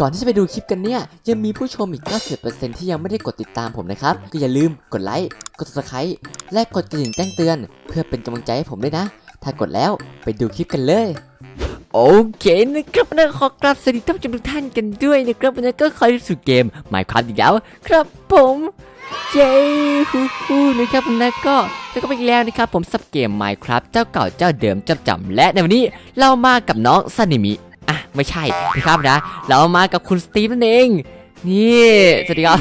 ก่อนที่จะไปดูคลิปกันเนี่ย ยังมีผู้ชมอีก 90%ที่ยังไม่ได้กดติดตามผมนะครับ ก็อย่าลืมกดไลค์กด subscribe และกดกระดิ่งแจ้งเตือน เพื่อเป็นกำลังใจให้ผมด้วยนะ ถ้ากดแล้วไปดูคลิปกันเลย โอเคนะครับนะขอกราบสวัสดีท่านผู้ชมทุกท่านกันด้วยนะครับวันนี้ก็คอยสู่เกม Minecraft อีกแล้วครับผมเย้ฮู้ฮู้นะครับวันนี้ก็แล้วก็ไปอีกแล้วนะครับผมสับเกม Minecraft เจ้าเก่าเจ้าเดิมจ้าจำและในวันนี้เรามากับน้องซานิมิอ่ ไม่ใช่นะครับนะ เรามากับคุณสตีฟนั่นเอง นี่ สวัสดีครับ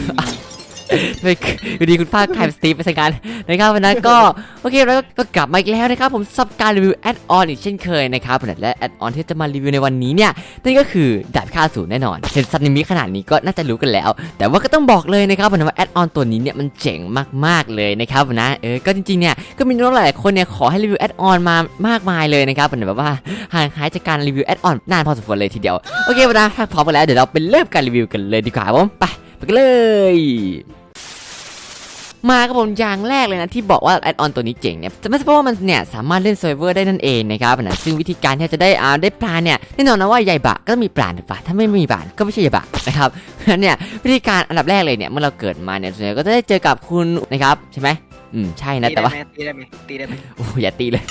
ไม่อยู่ดีคุณป้าใครเป็นสตีฟไปสังกันนะครับวันนั้นก็โอเคแล้วก็กลับมาอีกแล้วนะครับผมสับการรีวิวแอดออนอีกเช่นเคยนะครับและแอดออนที่จะมารีวิวในวันนี้เนี่ยนั่นก็คือดาบค่าศูนย์แน่นอนเห็นซันนิมิขนาดนี้ก็น่าจะรู้กันแล้ว แต่ว่าก็ต้องบอกเลยนะครับผมว่าแอดออนตัวนี้เนี่ยมันเจ๋งมากๆเลยนะครับนะเออก็จริงๆเนี่ยก็มีน้องหลายคนเนี่ยขอให้รีวิวแอดออนมามากมายเลยนะครับผมแบบว่าห่างหายจากการรีวิวแอดออนนานพอสมควรเลยทีเดียวโอเควันนะถ้าพร้อมกันแล้วเดี๋ยวเราไปเริ่มการรีวิวกันเลยดีกว่าผมไป ไปกันเลยมาครับผมอย่างแรกเลยนะที่บอกว่าแอดออนตัวนี้เจ๋งเนี่ยจะไม่ใช่เพราะว่ามันเนี่ยสามารถเล่นเซิร์ฟเวอร์ได้นั่นเองนะครับนะซึ่งวิธีการที่จะได้อ่าได้ปลาเนี่ยแน่นอนนะว่าใหญ่บะก็ต้องมีปลาถูกปะถ้าไม่มีปลาก็ไม่ใช่ใหญ่บะนะครับเพราะฉะนั้นเนี่ยวิธีการอันดับแรกเลยเนี่ยเมื่อเราเกิดมาเนี่ยส่วนใหญ่ก็จะได้เจอกับคุณนะครับใช่ไหม อืมใช่นะแต่ว่าตีได้ไหมตีได้ไหมโอ้ยอย่าตีเลย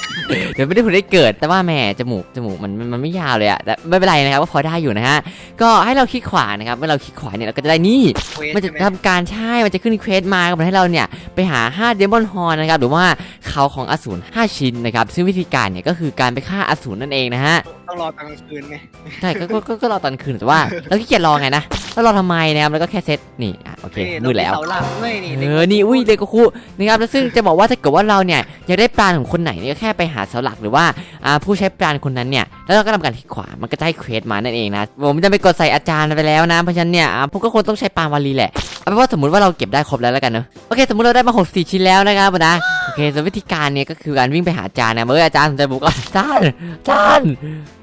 เดี๋ยวไม่ได้ผลได้เกิด แต่ว่าแหม่จมูกจมูกมันมันมันไม่ยาวเลยอะแต่ไม่เป็นไรนะครับว่าพอได้อยู่นะฮะก็ให้เราคลิกขวานะครับเมื่อเราคลิกขวาเนี่ยเราก็จะได้นี่เควสมันจะใช่ไหมทำการใช่มันจะขึ้นเควสมาครับให้เราเนี่ยไปหา5เดมอนฮอร์นะครับหรือว่าเขาของอสูร5ชิ้นนะครับซึ่งวิธีการเนี่ยก็คือการไปฆ่าอสูรนั่นเองนะฮะต้องรอตอนกลางคืนไงใช่ก็ก็ก็ก็รอตอนคืนแต่ว่าเราขี้เกียจรอไงนะเรารอทำไมนะครับแล้วก็แค่เซตนี่อะโอเคมืดแล้ว เสาหลักด้วยนี่เออ นี่ อุ้ยเลยก็คู่นะครับ แล้วซึ่งจะบอกว่าถ้าเกิดว่าเราเนี่ยอยากได้ปลาของคนไหนเนี่ยก็แค่ไปหาเสาหลักหรือว่าอ่าผู้ใช้ปลาคนนั้นเนี่ย แล้วเราก็ทำการคลิกขวา มันก็จะให้เควสมานั่นเองนะ ผมจะไปกดใส่อาจารย์ไปแล้วนะ เพราะฉะนั้นเนี่ยอ่าผมก็คงต้องใช้ปลาวาลีแหละ เอาเป็นว่าสมมติว่าเราเก็บได้ครบแล้วแล้วกันเนอะ โอเค สมมติเราได้มา 64 ชิ้นแล้วนะครับนะ โอเคส่วนวิธีการเนี่ยก็คือการวิ่งไปหาจารย์นะเมื่ออาจารย์สนใจบุกก็อาจารย์อาจารย์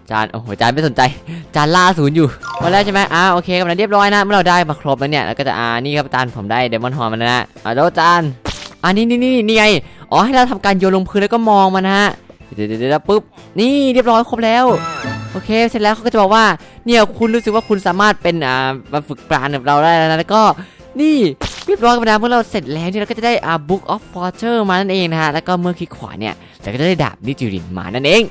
อาจารย์โอ้โหจารย์ไม่สนใจจารย์ล่าศูนย์อยู่มาแล้วใช่ไหมอ่าโอเคกำลังเรียบร้อยนะเมื่อเราได้มาครบแล้วเนี่ยแล้วก็จะอ่านี่ครับจารย์ผมได้เดมอนฮอร์มาแล้วนะอ่าแล้วอจารย์อ่านี่นี่นี่นี่ไงอ๋อให้เราทำการโยนลงพื้นแล้วก็มองมันนะฮะเดี๋ยวเดี๋ยวเดี๋ยวปุ๊บนี่เรียบร้อยครบแล้วโอเคเสร็จแล้วเขาก็จะบอกว่าเนี่ยคุณรู้สึกว่าคุณสามารถเป็นอ่ามาฝึกปราณกับเราได้แล้วนะแล้วก็นี่ เรียบร้อยกันไปแล้วเมื่อเราเสร็จแล้วเนี่ยเราก็จะได้อ่า Book of Fortune มานั่นเองนะฮะ แล้วก็เมื่อคลิกขวาเนี่ยเราก็จะได้ดาบนิจิรินมานั่นเอง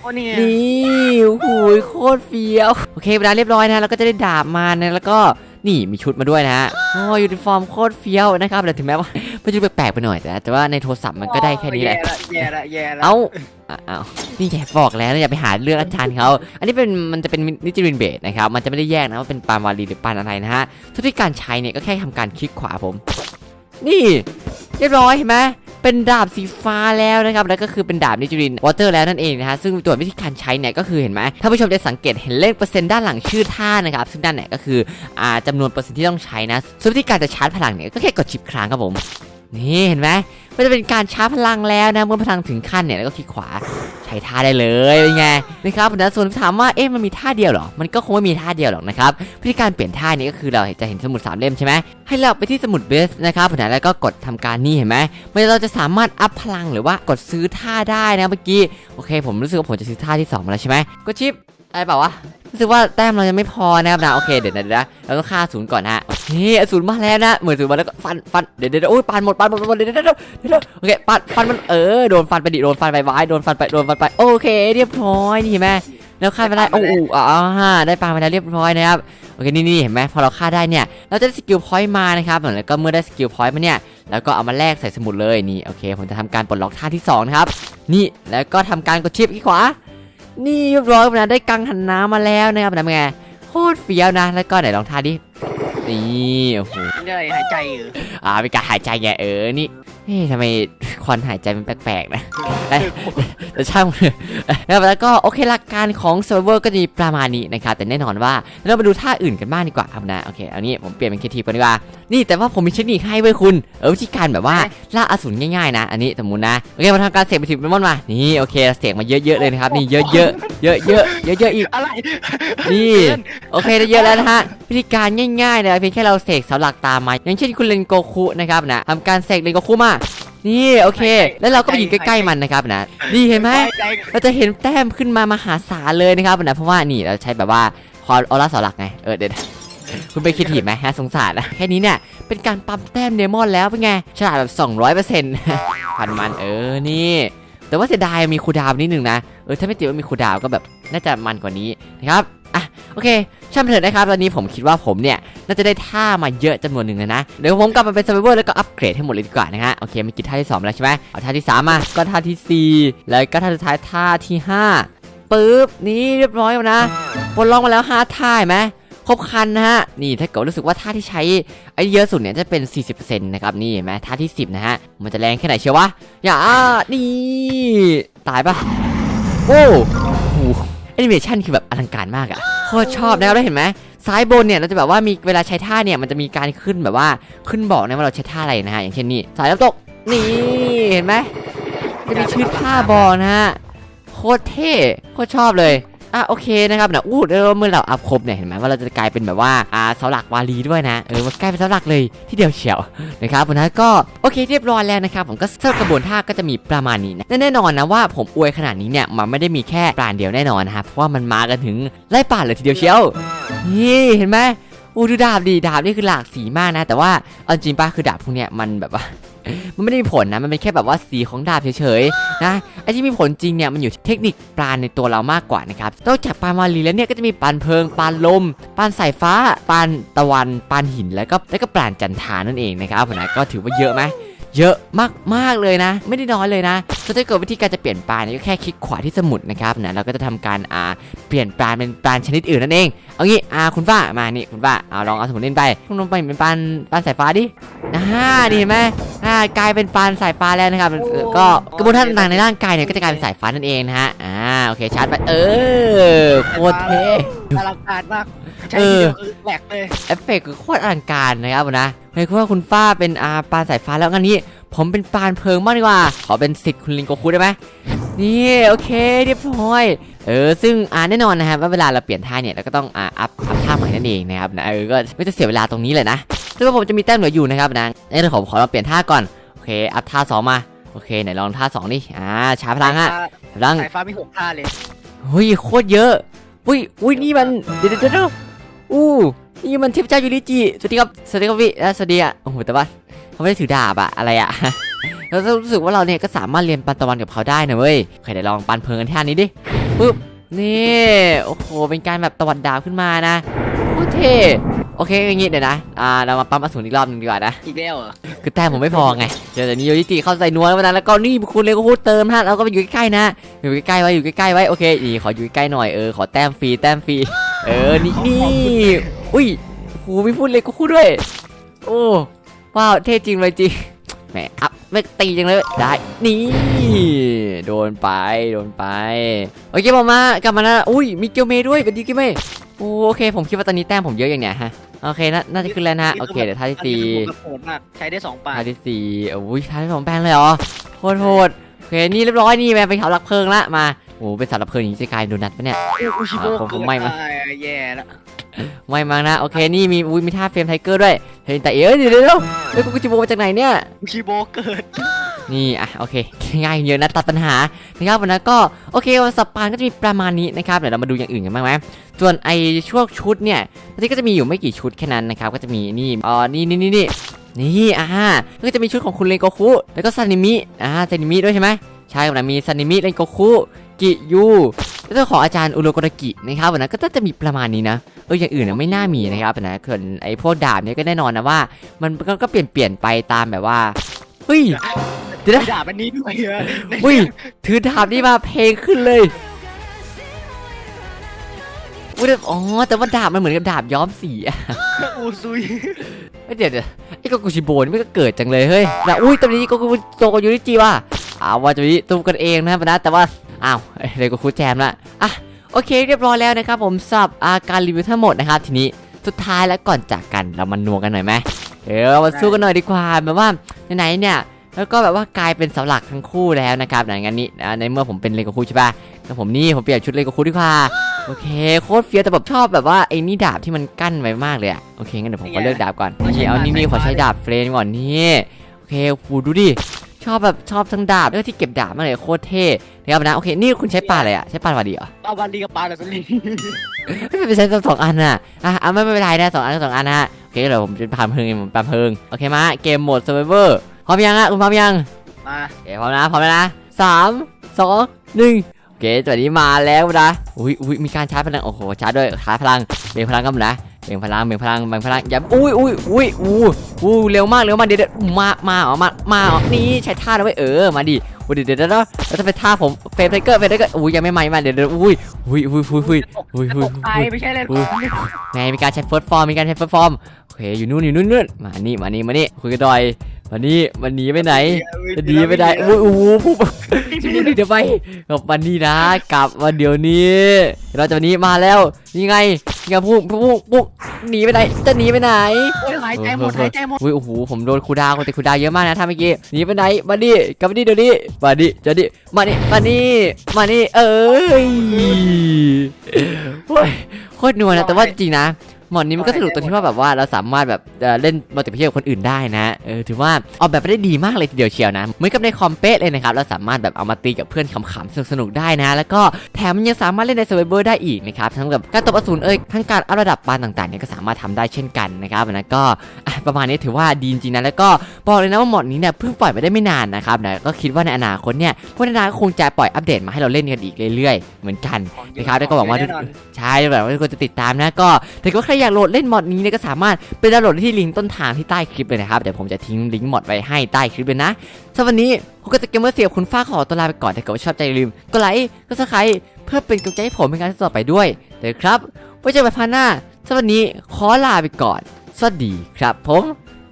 โอ้นี่ไงนี่โอ้โหโคตรเฟี้ยว โอเคเวลาเรียบร้อยนะเราก็จะได้ดาบมานะแล้วก็ นี่มีชุดมาด้วยนะฮะโอ้ยูนิฟอร์มโคตรเฟี้ยวนะครับแต่ถึงแม้ว่ามันจะดูแปลกๆไปหน่อยแต่แต่ว่าในโทรศัพท์มันก็ได้แค่นี้แหละ แย่ละแย่ละเอ้าอะเอ้านี่แกบอกแล้วนะอย่าไปหาเรื่องอาจารย์เขา อันนี้เป็นมันจะเป็นนิจิรินเบสนะครับ มันจะไม่ได้แยกนะว่าเป็นปานวาลีหรือปานอะไรนะฮะทุกที่การใช้เนี่ยก็แค่ทำการคลิกขวาผม นี่เรียบร้อยเห็นไหม เป็นดาบสีฟ้าแล้วนะครับแล้วก็คือเป็นดาบนิจูรินวอเตอร์แล้วนั่นเองนะฮะซึ่งตัววิธีการใช้เนี่ยก็คือเห็นไหมถ้าผู้ชมจะสังเกตเห็นเลขเปอร์เซ็นต์ด้านหลังชื่อท่านะครับซึ่งด้านไหนก็คืออ่าจำนวนเปอร์เซ็นต์ที่ต้องใช้นะส่วนวิธีการจะชาร์จพลังเนี่ยก็แค่กดชิปครั้งครับผมนี่เห็นไหมมันจะเป็นการชาร์จพลังแล้วนะเมื่อพลังถึงขั้นเนี่ยแล้วก็คลิกขวา ช้ท่าได้เลยเป็นไงนะครับนะส่วนถามว่าเอ๊ะมันมีท่าเดียวหรอ มันก็คงไม่มีท่าเดียวหรอกนะครับวิธีการเปลี่ยนท่านี้ก็คือเราจะเห็นสมุดสามเล่มใช่ไหมให้เราไปที่สมุดเบสนะครับนะแล้วก็กดทำการนี่เห็นไหมเมันเราจะสามารถอัพพลังหรือว่ากดซื้อท่าได้นะเมื่อกี้โอเค ผมรู้สึกว่าผมจะซื้อท่าที่สองมาแล้วใช่ไหมกดชิปอะไรเปล่าวะรู้สึกว่าแต้มเรายังไม่พอนะครับนะโอเคเดี๋ยวนะเดี๋ยวนะเราต้องฆ่าศูนย์ก่อนฮะนี่ศูนย์มาแล้วนะเหมือนศูนย์มาแล้วก็ฟันฟันเดี๋ยวเดี๋ยวโอ้ยปานหมดปานหมดปานหมดเดี๋ยวเดี๋ยวเดี๋ยวเดี๋ยวโอเคปันฟันมันเออโดนฟันไปดิโดนฟันไปไว้โดนฟันไปโดนฟันไปโอเค เรียบร้อยนี่เห็นไหมแล้วฆ่าไปได้โอ้โหอ่าได้ปลาไปแล้วเรียบร้อยนะครับโอเคนี่นี่เห็นไหมพอเราฆ่าได้เนี่ยเราจะได้สกิลพอยต์มานะครับแล้วก็เมื่อได้สกิลพอยต์มาเนี่ยแล้วก็เอามาแลกใส่สมุดเลยนี่โอเค ผมจะทำการปลดล็อกท่าที่สองนะครับนี่แล้วก็ทำการกดชิปที่ขวา นี่เรียบร้อยนะได้กังหันน้ำมาแล้วนะครับนะเป็นไงโคตรเฟี้ยวนะ แล้วก็ไหนลองท่าดิ นี่โอ้โหนี่อะไรหายใจเหรออ่าเป็นการหายใจไงเออ นี่ เฮ้ยทำไมควันหายใจมันแปลกๆนะเอ้ยแต่ช่างมันเถอะนะครับแล้วก็โอเคหลักการของเซิร์ฟเวอร์ก็จะมีประมาณนี้นะครับแต่แน่นอนว่าเรามาดูท่าอื่นกันบ้างดีกว่าครับนะโอเคอันนี้ผมเปลี่ยนเป็นเคทีฟกันดีกว่า นี่แต่ว่าผมมีเทคนิคให้เว้ยคุณ เออวิธีการแบบว่าล่าอสูรง่ายๆนะ อันนี้สมมุตินะโอเคมาทำการเสกไปถึงเดมอนมา นี่โอเคเสกมาเยอะๆเลยนะครับนี่เยอะๆเยอะๆเยอะๆเยอะๆอีกอะไรนี่โอเคได้เยอะแล้วนะฮะวิธีการง่ายๆเลยเพียงแค่เราเสกเสาหลักตามมาอย่างเช่นคุณเลนโกคุนะครับนะทำการเสกเลนโกคุมา นี่โอเค แล้วเราก็ไปยืนใกล้ๆมันนะครับนะนี่เห็นไหมหายใจเราจะเห็นแต้มขึ้นมามหาศาลเลยนะครับนะเพราะว่านี่เราใช้แบบว่าคอออร่าเสาหลักไงเออเดี๋ยวคุณไปคิดถีบไหมฮะสงสารนะแค่นี้เนี่ยเป็นการปั๊มแต้มเดมอนแล้วเป็นไงฉลาดแบบ 200เปอร์เซ็นต์พันมันเออนี่แต่ว่าเสียดายมีคูลดาวน์นิดนึงนะเออถ้าไม่ติดว่ามีคูลดาวน์ก็แบบน่าจะมันกว่านี้นะครับอะ โอเคช่างเถอะนะครับตอนนี้ผมคิดว่าผมเนี่ยน่าจะได้ท่ามาเยอะจำนวนหนึ่งเลยนะเดี๋ยวผมกลับมาเป็นซ r v เวอร์แล้วก็อัปเกรดให้หมดเลยดีกว่านะฮะโอเคมีกี่ท่าที่สองแล้วใช่ไหมเอาท่าที่สามมาก็ท่าที่สี่แล้วก็ท่าสุดท้ายท่าที่ห้าปึ๊บนี่เรียบร้อยแล้วนะปลดลอกมาแล้วห้าท่าไหมครบคันนะฮะนี่ถ้าเกิดรู้สึกว่าท่าที่ใช้ไอ้เยอะสุดเนี่ยจะเป็น 40%นะครับนี่เห็นไหมท่าที่ 10 นะฮะมันจะแรงแค่ไหนเชียววะอย่านี่ตายปะโอ้ แอนิเมชันคือแบบอลังการมากอะโคตรชอบนะครับแล้วเห็นไหมซ้ายบนเนี่ยเราจะแบบว่ามีเวลาใช้ท่าเนี่ยมันจะมีการขึ้นแบบว่าขึ้นบอกนะว่าเราใช้ท่าอะไรนะฮะอย่างเช่นนี่สายน้ำตกนี่เห็นไหมจะมีชื่อท่าบอลนะฮะโคตรเท่โคตรชอบเลย อะโอเคนะครับนะอู้เดี๋ยวเมื่อเราอัพครบเนี่ยเห็นไหมว่าเราจะกลายเป็นแบบว่าอ่าเสาหลักวาลีด้วยนะเออมันกลายเป็นเสาหลักเลยที่เดียวเฉียวนะครับวันนั้นก็โอเคเรียบร้อยแล้วนะครับผมก็สำหรับกระบวนท่าก็จะมีประมาณนี้นะแน่นอนนะว่าผมอวยขนาดนี้เนี่ยมันไม่ได้มีแค่ปราณเดียวแน่นอนนะครับเพราะว่ามันมากันถึงไล่ป่าเลยทีเดียวเชียวนี่เห็นไหมอู้ดูดาบดีดาบนี่คือหลากสีมากนะ แต่ว่าเอาจริงป่ะคือดาบพวกเนี้ยมันแบบว่า มันไม่ได้มีผลนะ มันเป็นแค่แบบว่าสีของดาบเฉยๆนะไอ้ที่มีผลจริงเนี่ยมันอยู่เทคนิคปราในตัวเรามากกว่านะครับนอกจากปลาวาลีแล้วเนี่ยก็จะมีปลาเพลิงปลาลมปลาสายฟ้าปลาตะวันปลาหินแล้วก็แล้วก็ปานจันทานั่นเองนะครับผมนะก็ถือว่าเยอะไหมเยอะมากมากๆเลยนะ ไม่ได้น้อยเลยนะก็ถ้าเกิดวิธีการจะเปลี่ยนปลาเนี่ยก็แค่คลิกขวาที่สมุดนะครับนะเราก็จะทำการอ่าเปลี่ยนปลาเป็นปลาชนิดอื่นนั่นเอง เอางี้อ่าคุณฟ้ามานี่คุณฟ้าเอาลองเอาสมุดเล่นไปคุณลงไปเป็นปลาปลาสายฟ้าดิอ่านี่เห็นไหมอ่ากลายเป็นปลาสายฟ้าแล้วนะครับเออก็กระบวนท่าต่างๆในร่างกายเนี่ยก็จะกลายเป็นสายฟ้านั่นเองนะฮะอ่าโอเคชาร์จไปเออโคตรเท่อลังการมากใช้เอทีอเดียวคือแหลกเลยเอฟเฟกต์คือโคตรอลังการนะครับนะเฮ้ยคุณว่าคุณฟ้าเป็นอาปลาสายฟ้าแล้วงั้นนี้ ผมเป็นปานเพลิงบ้างดีกว่า ขอเป็นสิทธิ์คุณลิงโกคุได้ไหมนี่โอเคเรียบร้อยเออซึ่งอ่าแน่นอนนะครับว่าเวลาเราเปลี่ยนท่าเนี่ยเราก็ต้องอ่าอัพอัพท่าใหม่นั่นเองนะครับนะเออก็ไม่จะเสียเวลาตรงนี้เลยนะซึ่งว่าผมจะมีแต้มเหลืออยู่นะครับนะเอ้ยเดี๋ยวผมขอลองเปลี่ยนท่าก่อนโอเคอัพท่าสองมาโอเคไหนลองท่าสองดิอ่าชาร์จพลังฮะพลังสายฟ้ามีหกท่าเลยเฮ้ยโคตรเยอะอุ้ยอุ้ยนี่มันเดี๋ยวเดี๋ยวเดี๋ยวอู้นี่มันเทพเจ้ายูริจิสวัสดีครับสวัสดีครับพี่อะสวัสดีอะโอ้โหแต่ว่า เขาไม่ได้ถือดาบอะอะไรอะเรารู้สึกว่าเราเนี่ยก็สามารถเรียนปันตะวันกับเขาได้นะเว้ยใครเดี๋ยวลองปันเพลิงกันท่านี้ดิปึ๊บนี่โอ้โหเป็นการแบบตวัดดาวขึ้นมานะโคตรเท่โอเคอย่างงี้เดี๋ยวนะอ่าเรามาปั๊มอสูรอีกรอบหนึงดีกว่านะ อีกแล้วเหรอคือแต้มผมไม่พอไง เดี๋ยวแต่นี้โยจิจิเข้าใส่นัวแล้วนะแล้วก็นี่คุณเลยก็พูดเติมฮะเราก็ไปอยู่ใกล้ๆนะ อยู่ใกล้ๆไว้อยู่ใกล้ๆไว้โอเคนี่ขออยู่ใกล้ๆหน่อยเออขอแต้มฟรีแต้มฟรีเออนี่นี่อุ้ยโหไม่พูดเลยก็พูดด้วย โอ้ ว้าวเท่จริงเลยจริงแหมอัพไม่ตีจังเลยได้นี่ โดนไปโดนไปโอเคผมมากลับมาแล้วอุ้ยมีเกียวเมย์ด้วยเป็นดีเกียวเมย์โอ้โอเค ผมคิดว่าตอนนี้แต้มผมเยอะอย่างเนี้ยฮะโอเคน่าน่าจะขึ้นแล้วนะฮะโอเคเดี๋ยวท่าที่สี่อันนี้คือโหดมากใช้ได้สองปากท่าที่สี่โอ้ยท่าที่สองแปลงเลยเหรอโคตรโหดโอเคนี่เรียบร้อยนี่แม่เป็นเสาหลักเพลิงละมาโอ้เป็นเสาหลักเพลิงอย่างนี้จะกลายเป็นโดนัทปะเนี่ย อุชิโบอ่าผมผมไม่มาเกิดแย่แล้วไม่มากนะ โอเค นี่มีอุ้ยมีท่าเฟรมไทเกอร์ด้วยเฮ้ยแต่เอ้ยเดี๋ยวเดี๋ยวเดี๋ยวเฮ้ยกูจิโบมาจากไหนเนี่ย อุชิโบเกิด นี่อะโอเคง่ายเยอะนะตัดปัญหานะครับวันนั้นก็โอเควันสัปปานก็จะมีประมาณนี้นะครับเดี๋ยวเรามาดูอย่างอื่นกันบ้างไหมส่วนไอช่วงชุดเนี่ยตอนนี้ก็จะมีอยู่ไม่กี่ชุดแค่นั้นนะครับก็จะมีนี่อ๋อนี่นี่นี่นี่นี่อ่าก็จะมีชุดของคุณเลนโกคุแล้วก็ซานิมิอ่าซานิมิด้วยใช่ไหมใช่วันนั้นมีซานิมิเลนโกคุ กิยูแล้วก็ของอาจารย์อุโรโกรากินะครับวันนั้นก็จะมีประมาณนี้นะเอออย่างอื่นน่ะไม่น่ามีนะครับนะส่วนไอพวกดาบเนี่ยก็แน่นอนนะว่า มันก็ก็เปลี่ยนเปลี่ยนไปตามแบบว่าเฮ้ยเดี๋ยวนะมีดาบอันนี้ด้วยเหรออุ้ยถือดาบนี่มาเพลงขึ้นเลยอุ้ยแต่อ๋อแต่ว่าดาบมันเหมือนกับดาบย้อมสีอะอูซุยเฮ้ยเดี๋ยวเดี๋ยวไอ้โกกุชิโบนี่ไม่ก็เกิดจังเลยเฮ้ยแล้วอุ้ยตอนนี้โกกุโตโกยูริจิว่ะอ้าวว่าจะมีตุ้มกันเองนะครับนะแต่ว่า อ้าวเลยโกคุแจมละอะโอเคเรียบร้อยแล้วนะครับผมสำหรับอาการรีวิวทั้งหมดนะครับทีนี้สุดท้ายแล้วก่อนจากกันเรามานัวกันหน่อยไหมเดี๋ยวเรามาสู้กันหน่อยดีกว่าแบบว่าไหนๆเนี่ยแล้วก็แบบว่ากลายเป็นเสาหลักทั้งคู่แล้วนะครับอย่างนั้นนี้อ่าในเมื่อผมเป็นเลโกคูใช่ป่ะแล้วผมนี่ผมเปลี่ยนชุดเลโกคูดีกว่าโอเคโคตรเฟี้ยวแต่แบบชอบแบบว่าไอ้นี่ดาบที่มันกั้นไว้มากเลยอะโอเคงั้นเดี๋ยวผมขอเลือกดาบก่อนนี่เอานี่นี่ขอใช้ดาบเฟรนก่อนนี่โอเคฟูดูดิ ชอบแบบชอบทั้งดาบแล้วก็ที่เก็บดาบมากเลยโคตรเท่นะครับนะโอเคนี่คุณใช้ปลาอะไรอะใช้ปลาวาดีเหรอปาวันดีกับปาแต่สลิงไม่เป็นใช้สองอันน่ะอะอะไม่ไม่เป็นไรนะสองอันก็สองอันนะฮะโอเคเดี๋ยวผมจะพามเพลิงเองผมปามเพลิงโอเคมาเกมโหมด Survivor พร้อมยังอะคุณพร้อมยังมาโอเคพร้อมนะพร้อมแล้วนะสามสองหนึ่งโอเคตัวนี้มาแล้วนะอุ้ยอุ้ยมีการชาร์จพลังโอ้โหชาร์จด้วยชาร์จพลังเบ่งพลังกันหมดนะ เบ่งพลังเบ่งพลังเบ่งพลังอย่าอุ้ยอุ้ยอุ้ยอู้อู้เร็วมากเร็วมากเดี๋ยวเดี๋ยวมามาอ๋อมามาอ๋อนี่ใช้ท่าแล้วไว้ยเออมาดิอุ้ยเดี๋ยวเดี๋ยวเดี๋ยวแล้วจะเป็นท่าผมเฟรมไทเกอร์เฟรมไทเกอร์อุ้ยยังไม่มาไม่มาเดี๋ยวเดี๋ยวอุ้ยอุ้ยอุ้ยอุ้ยอุ้ยอุ้ยอุ้ยตกใจอุ้ยไม่ใช่เลยอุ้ยไงมีการใช้เฟิร์สฟอร์มมีการใช้เฟิร์สฟอร์มโอเคอยู่นู่นอยู่นู่นนู่นมานี่มานี่มานี่คุยกันหน่อย มานี่มันหนีไปไหนจะหนีไปไหนอุ้ยโอ้โหปุ๊บจะหนีเดี๋ยวไปกลับมานี่นะกลับมาเดี๋ยวนี้ เราจะวันนี้มาแล้วนี่ไงนี่ไงพุ่งพุ่งพุ่งหนีไปไหนจะหนีไปไหนโอ้ยหายใจหมดหายใจหมดอุ้ยโอ้โหผมโดนครูดาวคนแต่ครูดาวเยอะมากนะท่าเมื่อกี้หนีไปไหนมาดิกลับมาดิเดี๋ยวนี้มาดิจะดิมานี่มานี่มานี่เอ้ยโอ้ยโคตรนัวนะแต่ว่าจริงๆนะ หมอนนี้มันก็สนุกตรงที่ว่าแบบว่าเราสามารถแบบเอ่อเล่นมัลติเพลเยอร์กับคนอื่นได้นะเออถือว่าออกแบบไปได้ดีมากเลยทีเดียวเชียวนะเหมือนกับในคอมเป๊ะเลยนะครับเราสามารถแบบเอามาตีกับเพื่อนขำๆสนุกๆได้นะ แล้วก็แถมมันยังสามารถเล่นในเซ r ร์ i เ o อร์ได้อีกนะครับทั้งกับการตบอสูรเอ้ยทั้งการอัพระดับปานต่างๆเนี่ยก็สามารถทำได้เช่นกันนะครับอันนั้นก็อะประมาณนี้ถือว่าดีจริงๆนะแล้วก็บอกเลยนะว่าหมอดนี้เนี่ยเพิ่งปล่อยไปได้ไม่นานนะครับนะก็คิดว่าในอนาคตเนี่ยพวกนาคงจะปล่อยอัปเดตมาให้เราเล่นกันอีกเรื่อยๆ เหมือนกันนะครับแล้วก็หวังว่าแน่นอนใช่แบบว่าทุกคนจะติดตามนะก็ถ้าเกิดว่าใครอยากโหลดเล่นมอดนี้เนี่ยก็สามารถไปดาวน์โหลดได้ที่ลิงก์ต้นทางที่ใต้คลิปเลยนะครับ เดี๋ยวผมจะทิ้งลิงก์มอดไว้ให้ใต้คลิปเลยนะสำหรับวันนี้ผมก็จะเกมเมอร์เสียบคุณฟ้าขอตัวลาไปก่อนถ้าเกิดว่าชอบใจอย่าลืมกดไลค์กดซับสไครต์เพื่อเป็นกำลังใจให้ผมในการต่อไปด้วยเดี๋ยวครับไว้เจอกันพาร์ทหน้าสำหรับวันนี้ขอลาไปก่อน สวัสดีครับผม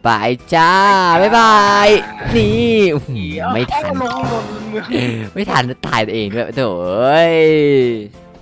บายจ้า บ๊ายบาย นี่อื้อหือไม่ทันลงลงเมืองไม่ทันตายตัวเองด้วยโถ่เอ้ย